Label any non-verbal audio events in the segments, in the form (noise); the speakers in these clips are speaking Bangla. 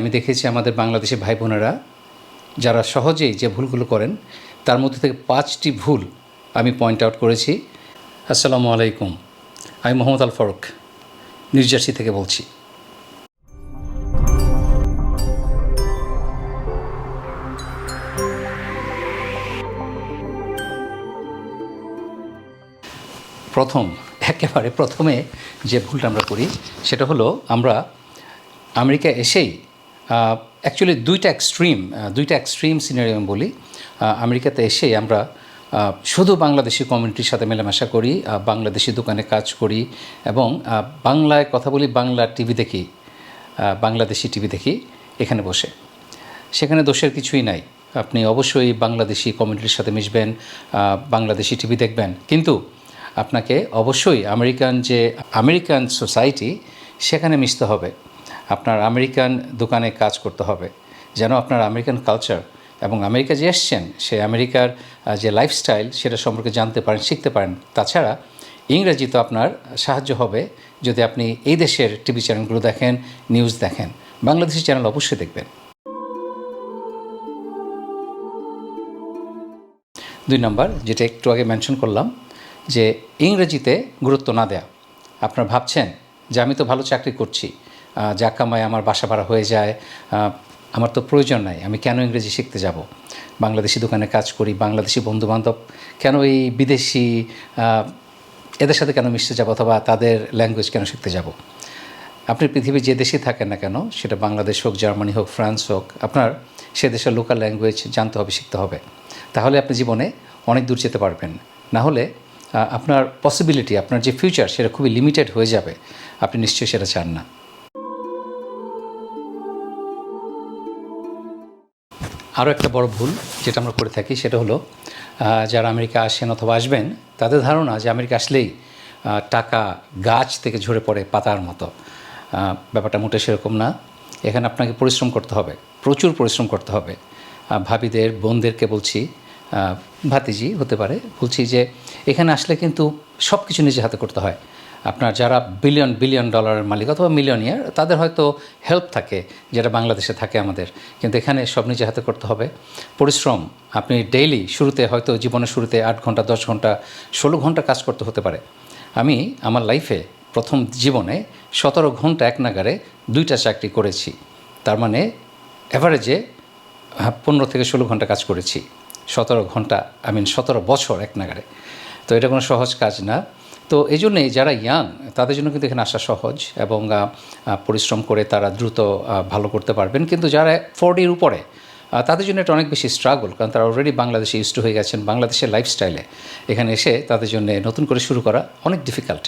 আমি দেখেছি আমাদের বাংলাদেশি ভাই বোনেরা যারা সহজেই যে ভুলগুলো করেন, তার মধ্যে থেকে পাঁচটি ভুল আমি পয়েন্ট আউট করেছি। আসসালামু আলাইকুম। আমি মোহাম্মদ আল ফারুক নিউ জার্সি থেকে বলছি। প্রথম, একেবারে প্রথমে যে ভুলটা আমরা করি, সেটা হলো আমরা আমেরিকা এসেই অ্যাকচুয়ালি দুইটা এক্সট্রিম দুইটা এক্সট্রিম সিনারি আমি বলি। আমেরিকাতে এসেই আমরা শুধু বাংলাদেশি কমিউনিটির সাথে মেলামেশা করি বাংলাদেশি দোকানে কাজ করি এবং বাংলায় কথা বলি, বাংলা টিভি দেখি বাংলাদেশি টিভি দেখি, এখানে বসে। সেখানে দোষের কিছুই নাই। আপনি অবশ্যই বাংলাদেশি কমিউনিটির সাথে মিশবেন বাংলাদেশি টিভি দেখবেন। কিন্তু আপনাকে অবশ্যই আমেরিকান যে, আমেরিকান সোসাইটি সেখানে মিশতে হবে। আপনার আমেরিকান দোকানে কাজ করতে হবে। যেন আপনার আমেরিকান কালচার এবং আমেরিকা যে এসছেন, সে আমেরিকার যে লাইফস্টাইল সেটা সম্পর্কে জানতে পারেন, শিখতে পারেন। তাছাড়া ইংরেজি তো আপনার সাহায্য হবে যদি আপনি এই দেশের টিভি চ্যানেলগুলো দেখেন নিউজ দেখেন। বাংলাদেশি চ্যানেল অবশ্যই দেখবেন। দুই নম্বর, যেটা একটু আগে মেনশন করলাম, যে ইংরেজিতে গুরুত্ব না দেয়া। আপনারা ভাবছেন যে আমি তো ভালো চাকরি করছি আহ, যা কামায় আমার বাসা ভাড়া হয়ে যায় আমার তো প্রয়োজন নাই আমি কেন ইংরেজি শিখতে যাব? বাংলাদেশি দোকানে কাজ করি বাংলাদেশি বন্ধুবান্ধব কেন এই বিদেশি এদের সাথে কেন মিশতে যাব অথবা তাদের ল্যাঙ্গুয়েজ কেন শিখতে যাব? আপনি পৃথিবীর যে দেশে থাকেন না কেন সেটা বাংলাদেশ হোক জার্মানি হোক ফ্রান্স হোক আপনার সে দেশের লোকাল ল্যাঙ্গুয়েজ জানতে হবে শিখতে হবে। তাহলে আপনি জীবনে অনেক দূর যেতে পারবেন। না হলে আপনার পসিবিলিটি আপনার যে ফিউচার সেটা খুবই লিমিটেড হয়ে যাবে। আপনি নিশ্চয়ই সেটা চান না। আরও একটা বড় ভুল যেটা আমরা করে থাকি, সেটা হলো যারা আমেরিকা আসেন অথবা আসবেন, তাদের ধারণা যে আমেরিকা আসলেই টাকা গাছ থেকে ঝরে পড়ে পাতার মতো। ব্যাপারটা মোটে সেরকম না। এখানে আপনাকে পরিশ্রম করতে হবে, প্রচুর পরিশ্রম করতে হবে। ভাবিদের, বোনদেরকে বলছি ভাতিজি হতে পারে, বলছি যে এখানে আসলে কিন্তু সব কিছু নিজে হাতে করতে হয়। আপনার যারা বিলিয়ন বিলিয়ন ডলারের মালিক অথবা মিলিয়নিয়ার তাদের হয়তো হেল্প থাকে, যেটা বাংলাদেশে থাকে আমাদের। কিন্তু এখানে সব নিজে হাতে করতে হবে। পরিশ্রম, আপনি ডেইলি শুরুতে হয়তো জীবনের শুরুতে আট ঘণ্টা, দশ ঘণ্টা, ষোলো ঘণ্টা কাজ করতে হতে পারে। আমি আমার লাইফে প্রথম জীবনে সতেরো ঘণ্টা এক নাগারে দুইটা চাকরি করেছি। তার মানে অ্যাভারেজে পনেরো থেকে ষোলো ঘণ্টা কাজ করেছি। সতেরো ঘণ্টা আই মিন সতেরো বছর এক নাগারে তো এটা কোনো সহজ কাজ না। তো এই জন্যেই যারা ইয়াং তাদের জন্য কিন্তু এখানে আসা সহজ এবং পরিশ্রম করে তারা দ্রুত ভালো করতে পারবেন। কিন্তু যারা ফোর্টির উপরে তাদের জন্য এটা অনেক বেশি স্ট্রাগল কারণ তারা অলরেডি বাংলাদেশে ইউজ হয়ে গেছেন, বাংলাদেশের লাইফস্টাইলে এখানে এসে তাদের জন্য নতুন করে শুরু করা অনেক ডিফিকাল্ট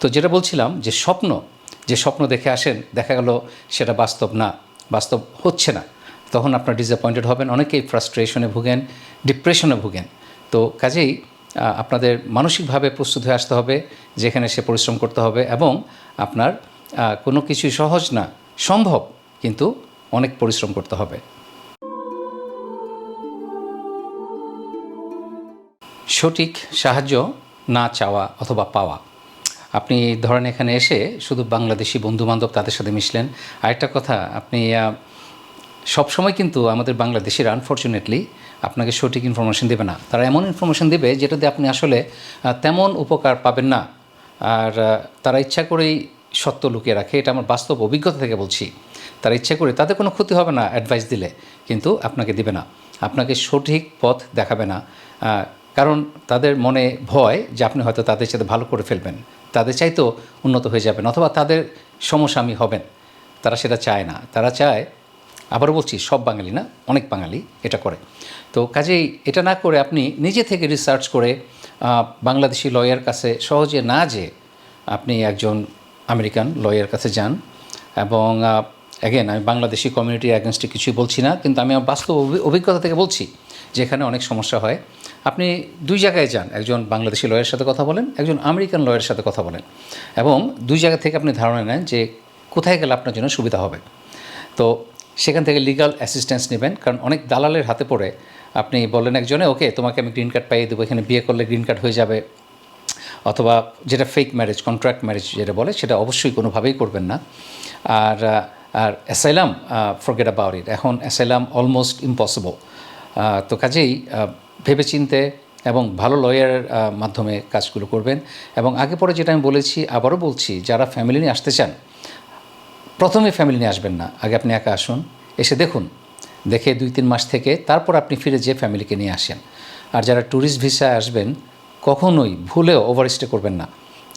তো যেটা বলছিলাম যে স্বপ্ন যে স্বপ্ন দেখে আসেন, দেখা গেল সেটা বাস্তব না, বাস্তব হচ্ছে না। তখন আপনার ডিসঅ্যাপয়েন্টেড হবেন, অনেকেই ফ্রাস্ট্রেশনে ভুগেন ডিপ্রেশনে ভুগেন। তো কাজেই আপনাদের মানসিকভাবে প্রস্তুত হয়ে আসতে হবে, যেখানে সে পরিশ্রম করতে হবে এবং আপনার কোনো কিছুই সহজ না, সম্ভব, কিন্তু অনেক পরিশ্রম করতে হবে। সঠিক সাহায্য না চাওয়া অথবা পাওয়া। আপনি ধরেন এখানে এসে শুধু বাংলাদেশি বন্ধুবান্ধব তাদের সাথে মিশলেন। আরেকটা কথা, আপনি সবসময় কিন্তু আমাদের বাংলাদেশের আনফর্চুনেটলি আপনাকে সঠিক ইনফরমেশন দেবে না। তারা এমন ইনফরমেশন দেবে যেটাতে আপনি আসলে তেমন উপকার পাবেন না। আর তারা ইচ্ছা করেই সত্য লুকিয়ে রাখে, এটা আমার বাস্তব অভিজ্ঞতা থেকে বলছি। তারা ইচ্ছা করে তাদের কোনো ক্ষতি হবে না অ্যাডভাইস দিলে, কিন্তু আপনাকে দিবে না। আপনাকে সঠিক পথ দেখাবে না। কারণ তাদের মনে ভয় যে আপনি হয়তো তাদের সাথে ভালো করে ফেলবেন। তাদের চাইতেও উন্নত হয়ে যাবেন, অথবা তাদের সমস্যামী হবেন। তারা সেটা চায় না। তারা চায় আবারও বলছি, সব বাঙালি না, অনেক বাঙালি এটা করে। তো কাজেই এটা না করে আপনি নিজে থেকে রিসার্চ করে বাংলাদেশি লয়ার কাছে সহজে না যে আপনি একজন আমেরিকান লয়ার কাছে যান এবং অ্যাগেন আমি বাংলাদেশি কমিউনিটির অ্যাগেনস্টে কিছুই বলছি না, কিন্তু আমি আমার বাস্তব অভিজ্ঞতা থেকে বলছি যেখানে অনেক সমস্যা হয়। আপনি দুই জায়গায় যান, একজন বাংলাদেশি লয়ের সাথে কথা বলেন, একজন আমেরিকান লয়ের সাথে কথা বলেন এবং দুই জায়গা থেকে আপনি ধারণা নেন যে কোথায় গেলে আপনার জন্য সুবিধা হবে। তো সেখান থেকে লিগাল অ্যাসিস্ট্যান্স নেবেন। কারণ অনেক দালালের হাতে পড়ে। আপনি বললেন একজনে, ওকে, তোমাকে আমি গ্রিন কার্ড পাইয়ে দেবো। এখানে বিয়ে করলে গ্রিন কার্ড হয়ে যাবে। অথবা যেটা ফেক ম্যারেজ কন্ট্রাক্ট ম্যারেজ যেটা বলে, সেটা অবশ্যই কোনোভাবেই করবেন না। আর আর অ্যাসাইলাম ফরগেট অ্যাবাউট ইট এখন অ্যাসাইলাম অলমোস্ট ইম্পসিবল তো কাজেই ভেবেচিন্তে এবং ভালো লয়ারের মাধ্যমে কাজগুলো করবেন। এবং আগে পরে যেটা আমি বলেছি, আবারও বলছি, যারা ফ্যামিলি নিয়ে আসতে চান প্রথমে ফ্যামিলি নিয়ে আসবেন না। আগে আপনি একা আসুন। এসে দেখুন। দেখে দুই, তিন মাস থেকে তারপর আপনি ফিরে যে ফ্যামিলিকে নিয়ে আসেন। আর যারা ট্যুরিস্ট ভিসায় আসবেন, কখনোই ভুলেও ওভারস্টে করবেন না।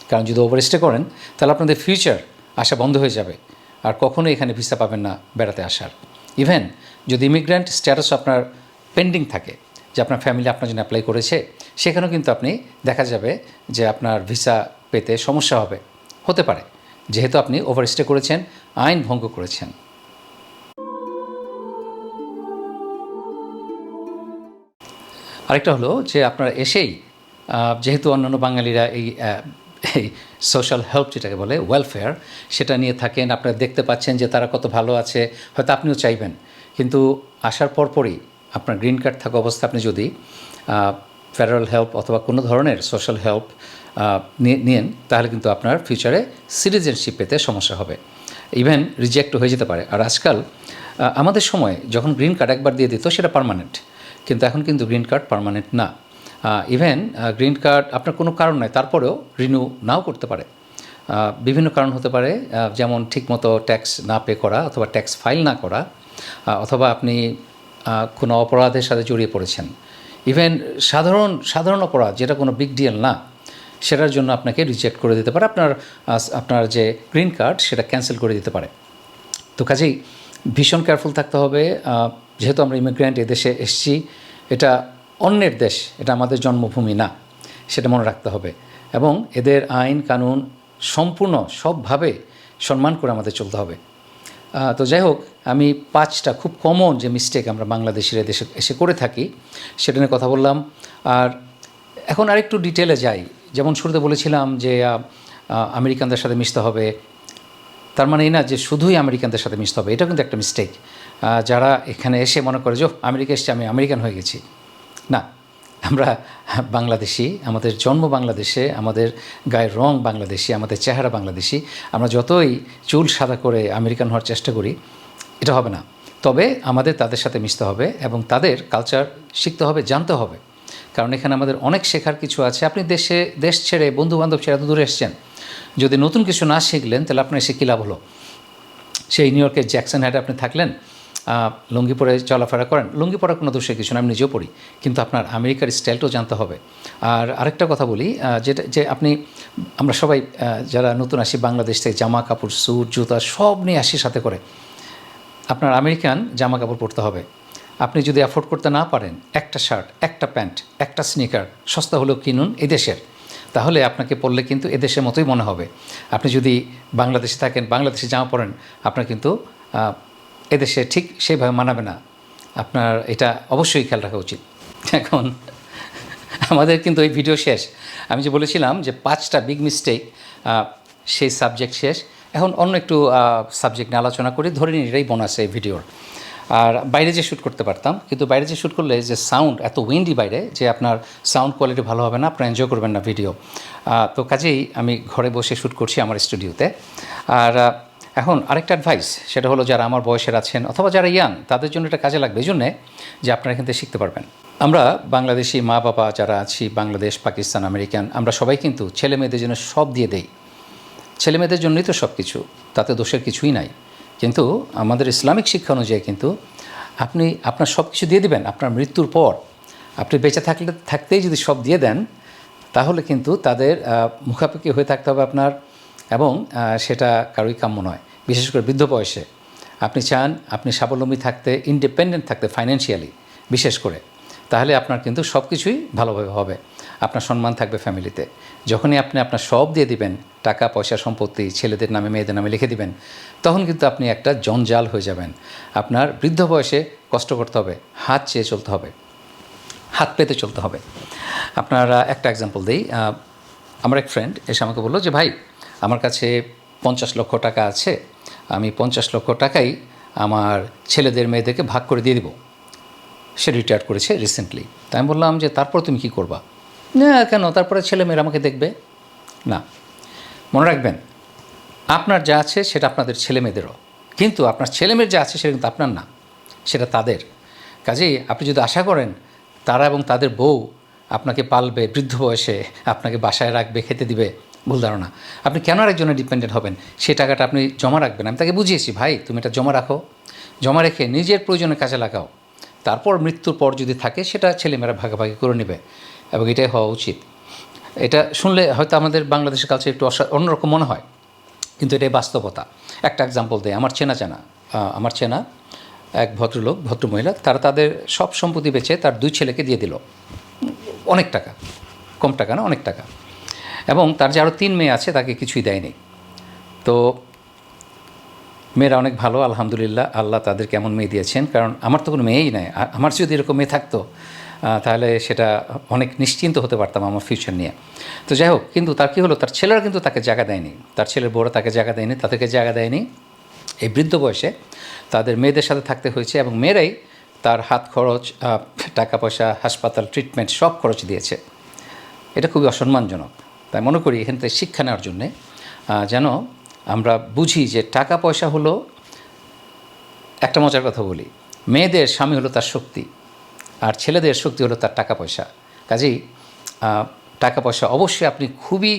কারণ যদি ওভারস্টে করেন, তাহলে আপনাদের ফিউচার আসা বন্ধ হয়ে যাবে। আর কখনোই এখানে ভিসা পাবেন না বেড়াতে আসার। ইভেন যদি ইমিগ্র্যান্ট স্ট্যাটাস আপনার পেন্ডিং থাকে, যে আপনার ফ্যামিলি আপনার জন্য অ্যাপ্লাই করেছে, সেখানেও কিন্তু আপনি দেখা যাবে যে আপনার ভিসা পেতে সমস্যা হবে। হতে পারে। যেহেতু আপনি ওভারস্টে করেছেন আইন ভঙ্গ করেছেন। আরেকটা হলো যে আপনারা এসেই যেহেতু অন্যান্য বাঙালিরা এই সোশ্যাল হেল্প যেটাকে বলে ওয়েলফেয়ার সেটা নিয়ে থাকেন, আপনারা দেখতে পাচ্ছেন যে তারা কত ভালো আছে, হয়তো আপনিও চাইবেন। কিন্তু আসার পরপরই আপনার গ্রিন কার্ড থাকা অবস্থা, আপনি যদি ফেডারেল হেল্প অথবা কোনো ধরনের সোশ্যাল হেল্প নিয়েন, তাহলে কিন্তু আপনার ফিউচারে সিটিজেনশিপ পেতে সমস্যা হবে। ইভেন রিজেক্ট হয়ে যেতে পারে। আর আজকাল আমাদের সময় যখন গ্রিন কার্ড একবার দিয়ে দিত, সেটা পার্মানেন্ট কিন্তু এখন কিন্তু গ্রিন কার্ড পার্মানেন্ট না। ইভেন গ্রিন কার্ড আপনার কোনো কারণ নয় তারপরেও রিনিউ নাও করতে পারে। বিভিন্ন কারণ হতে পারে। যেমন ঠিকমতো ট্যাক্স না পে করা অথবা ট্যাক্স ফাইল না করা অথবা আপনি কোনো অপরাধের সাথে জড়িয়ে পড়েছেন। ইভেন সাধারণ সাধারণ অপরাধ, যেটা কোনো বিগ ডিল না সেটার জন্য আপনাকে রিজেক্ট করে দিতে পারে। আপনার আপনার যে গ্রিন কার্ড সেটা ক্যান্সেল করে দিতে পারে। তো কাজেই ভীষণ কেয়ারফুল থাকতে হবে। যেহেতু আমরা ইমিগ্রেন্ট এদেশে এসেছি, এটা অন্যের দেশ, এটা আমাদের জন্মভূমি না, সেটা মনে রাখতে হবে। এবং এদের আইন, কানুন সম্পূর্ণ সবভাবে সম্মান করে আমাদের চলতে হবে। তো যাই হোক, আমি পাঁচটা খুব কমন যে মিস্টেক আমরা বাংলাদেশিরা দেশে এসে করে থাকি, সেটা নিয়ে কথা বললাম। আর এখন আরেকটু ডিটেলে যাই। যেমন শুরুতে বলেছিলাম যে আমেরিকানদের সাথে মিশতে হবে। তার মানে এই না যে, শুধুই আমেরিকানদের সাথে মিশতে হবে এটা কিন্তু একটা মিস্টেক যারা এখানে এসে মনে করে যে আমেরিকা এসছে, আমি আমেরিকান হয়ে গেছি। না, আমরা বাংলাদেশি, আমাদের জন্ম বাংলাদেশে, আমাদের গায়ের রং বাংলাদেশি, আমাদের চেহারা বাংলাদেশি, আমরা যতই চুল সাদা করে আমেরিকান হওয়ার চেষ্টা করি, এটা হবে না। তবে আমাদের তাদের সাথে মিশতে হবে এবং তাদের কালচার শিখতে হবে, জানতে হবে। কারণ এখানে আমাদের অনেক শেখার কিছু আছে। আপনি দেশে, দেশ ছেড়ে বন্ধু বান্ধব ছেড়ে দূরে এসছেন, যদি নতুন কিছু না শিখলেন, তাহলে আপনার এসে কী লাভ হলো? সেই নিউ ইয়র্কের জ্যাকসন হাইটে আপনি থাকলেন লুঙ্গি পরে চলাফেরা করেন। লুঙ্গি পরা কোনো দোষের কিছু না, আমি নিজেও পড়ি, কিন্তু আপনার আমেরিকার স্টাইলটাও জানতে হবে। আর আরেকটা কথা বলি যেটা, যে আপনি, আমরা সবাই যারা নতুন আসি বাংলাদেশ থেকে, জামা কাপড়, স্যুট, জুতা সব নিয়ে আসি সাথে করে, আপনার আমেরিকান জামা কাপড় পরতে হবে। আপনি যদি অ্যাফোর্ড করতে না পারেন, একটা শার্ট একটা প্যান্ট একটা স্নিকার সস্তা হলেও কিনুন এদেশের। তাহলে আপনাকে পড়লে কিন্তু এদেশের মতোই মনে হবে। আপনি যদি বাংলাদেশে থাকেন, বাংলাদেশে জামা পরেন, আপনার কিন্তু এদেশে ঠিক সেইভাবে মানাবে না। আপনার এটা অবশ্যই খেয়াল রাখা উচিত। এখন আমাদের কিন্তু এই ভিডিও শেষ। আমি যে বলেছিলাম যে পাঁচটা বিগ মিস্টেক সেই সাবজেক্ট শেষ। এখন অন্য একটু সাবজেক্ট নিয়ে আলোচনা করি। ধরে নিন এটাই বোনাস এই ভিডিওর আর বাইরে যে শ্যুট করতে পারতাম, কিন্তু বাইরে যে শ্যুট করলে যে সাউন্ড এত উইন্ডি বাইরে যে আপনার সাউন্ড কোয়ালিটি ভালো হবে না, আপনার এনজয় করবেন না ভিডিও তো কাজেই আমি ঘরে বসে শ্যুট করছি আমার স্টুডিওতে আর এখন আরেকটা অ্যাডভাইস সেটা হলো যারা আমার বয়সের আছেন অথবা যারা ইয়াং তাদের জন্য এটা কাজে লাগবে। এই জন্যে যে আপনারা এখান থেকে শিখতে পারবেন। আমরা বাংলাদেশি মা বাবা যারা আছি, বাংলাদেশ, পাকিস্তান, আমেরিকান, আমরা সবাই কিন্তু ছেলে মেয়েদের জন্য সব দিয়ে দেই। ছেলে মেয়েদের জন্যই তো সব কিছু তাতে দোষের কিছুই নাই। কিন্তু আমাদের ইসলামিক শিক্ষা অনুযায়ী কিন্তু আপনি আপনার সব কিছু দিয়ে দেবেন, আপনার মৃত্যুর পর। আপনি বেঁচে থাকলে, থাকতেই যদি সব দিয়ে দেন, তাহলে কিন্তু তাদের মুখাপেক্ষি হয়ে থাকতে হবে আপনার এবং সেটা কারোই কাম্য নয়। বিশেষ করে বৃদ্ধ বয়সে। আপনি চান আপনি স্বাবলম্বী থাকতে ইন্ডিপেন্ডেন্ট থাকতে ফাইন্যান্সিয়ালি বিশেষ করে। তাহলে আপনার কিন্তু সব কিছুই ভালোভাবে হবে। আপনার সম্মান থাকবে ফ্যামিলিতে। যখনই আপনি আপনার সব দিয়ে দিবেন, টাকা, পয়সা, সম্পত্তি, ছেলেদের নামে, মেয়েদের নামে লিখে দিবেন, তখন কিন্তু আপনি একটা জঞ্জাল হয়ে যাবেন। আপনার বৃদ্ধ বয়সে কষ্ট করতে হবে, হাত চেয়ে চলতে হবে, হাত পেতে চলতে হবে। আপনারা একটা এক্সাম্পল দিই আমার এক ফ্রেন্ড এসে আমাকে বলল যে, ভাই, আমার কাছে পঞ্চাশ লক্ষ টাকা আছে, আমি পঞ্চাশ লক্ষ টাকাই আমার ছেলেদের, মেয়েদেরকে ভাগ করে দিয়ে দিব। সে রিটায়ার করেছে রিসেন্টলি তাই আমি বললাম যে, তারপর তুমি কি করবা? না, কেন? তারপরে ছেলে মেয়েরা আমাকে দেখবে? না। মনে রাখবেন, আপনার যা আছে সেটা আপনাদের ছেলে মেয়েদেরও। কিন্তু আপনার ছেলেমেয়ের যা আছে সেটা কিন্তু আপনার না, সেটা তাদের। কাজেই আপনি যদি আশা করেন, তারা এবং তাদের বউ আপনাকে পালবে, বৃদ্ধ বয়সে আপনাকে বাসায় রাখবে, খেতে দিবে, ভুল ধারণা। আপনি কেন আরেকজনের ডিপেন্ডেন্ট হবেন? সেই টাকাটা আপনি জমা রাখবেন। আমি তাকে বুঝিয়েছি, ভাই, তুমি এটা জমা রাখো। জমা রেখে নিজের প্রয়োজনে কাজে লাগাও। তারপর মৃত্যুর পর যদি থাকে, সেটা ছেলেমেয়েরা ভাগাভাগি করে নেবে এবং এটাই হওয়া উচিত। এটা শুনলে হয়তো আমাদের বাংলাদেশের কাছে একটু অন্যরকম মনে হয়, কিন্তু এটাই বাস্তবতা। একটা এক্সাম্পল দেয় আমার চেনা চেনা আমার চেনা এক ভদ্রলোক ভদ্রমহিলা তারা তাদের সব সম্পত্তি বেচে তার দুই ছেলেকে দিয়ে দিল। অনেক টাকা, কম টাকা না, অনেক টাকা। এবং তার যে আরও তিন মেয়ে আছে, তাকে কিছুই দেয়নি। তো মেয়েরা অনেক ভালো, আলহামদুলিল্লাহ। আল্লাহ তাদের কেমন মেয়ে দিয়েছেন, কারণ আমার তো কোনো মেয়েই নাই। আমার যদি এরকম মেয়ে থাকতো তাহলে সেটা অনেক নিশ্চিন্ত হতে পারতাম আমার ফিউচার নিয়ে। তো যাই হোক, কিন্তু তার কী হলো, তার ছেলেরা কিন্তু তাকে জায়গা দেয়নি। তার ছেলের বড় তাকে জায়গা দেয়নি, তাদেরকে জায়গা দেয়নি। এই বৃদ্ধ বয়সে তাদের মেয়েদের সাথে থাকতে হয়েছে এবং মেয়েরাই তার হাত খরচ টাকা পয়সা, হাসপাতাল ট্রিটমেন্ট সব খরচ দিয়েছে। এটা খুবই অসম্মানজনক। তাই মনে করি এখান থেকে শিক্ষা নেওয়ার জন্যে যেন আমরা বুঝি যে টাকা পয়সা হলো একটা মজার কথা বলি। মেয়েদের স্বামী হলো তার শক্তি, আর ছেলেদের শক্তি হলো তার টাকা পয়সা। কাজেই টাকা পয়সা অবশ্যই আপনি খুবই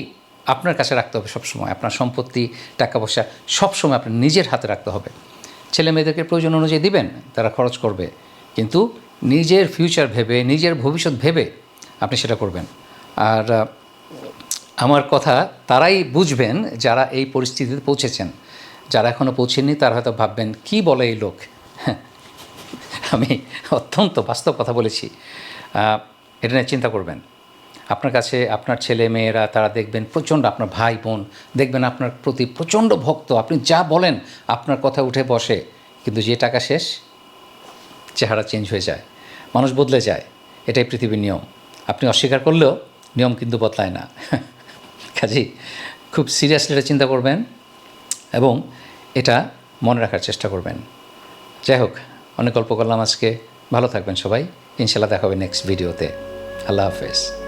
আপনার কাছে রাখতে হবে সবসময়। আপনার সম্পত্তি, টাকা পয়সা সবসময় আপনার নিজের হাতে রাখতে হবে। ছেলে মেয়েদেরকে প্রয়োজন অনুযায়ী দিবেন, তারা খরচ করবে। কিন্তু নিজের ফিউচার ভেবে, নিজের ভবিষ্যৎ ভেবে আপনি সেটা করবেন। আর আমার কথা তারাই বুঝবেন যারা এই পরিস্থিতিতে পৌঁছেছেন। যারা এখনও পৌঁছেননি তারা হয়তো ভাববেন, কি বলে এই লোক? (laughs) আমি অত্যন্ত বাস্তব কথা বলেছি। এটা নিয়ে চিন্তা করবেন। আপনার কাছে আপনার ছেলে মেয়েরা, তারা দেখবেন প্রচণ্ড আপনার ভাই বোন, দেখবেন আপনার প্রতি প্রচণ্ড ভক্ত। আপনি যা বলেন, আপনার কথা উঠে বসে, কিন্তু যে টাকা শেষ, চেহারা চেঞ্জ হয়ে যায়। মানুষ বদলে যায়। এটাই পৃথিবীর নিয়ম। আপনি অস্বীকার করলেও নিয়ম কিন্তু বদলায় না। (laughs) কাজেই খুব সিরিয়াসলি এটা চিন্তা করবেন এবং এটা মনে রাখার চেষ্টা করবেন। যাই হোক, অনেক গল্প করলাম আজকে। ভালো থাকবেন সবাই। ইনশাল্লাহ দেখা হবে নেক্সট ভিডিওতে আল্লাহ হাফেজ।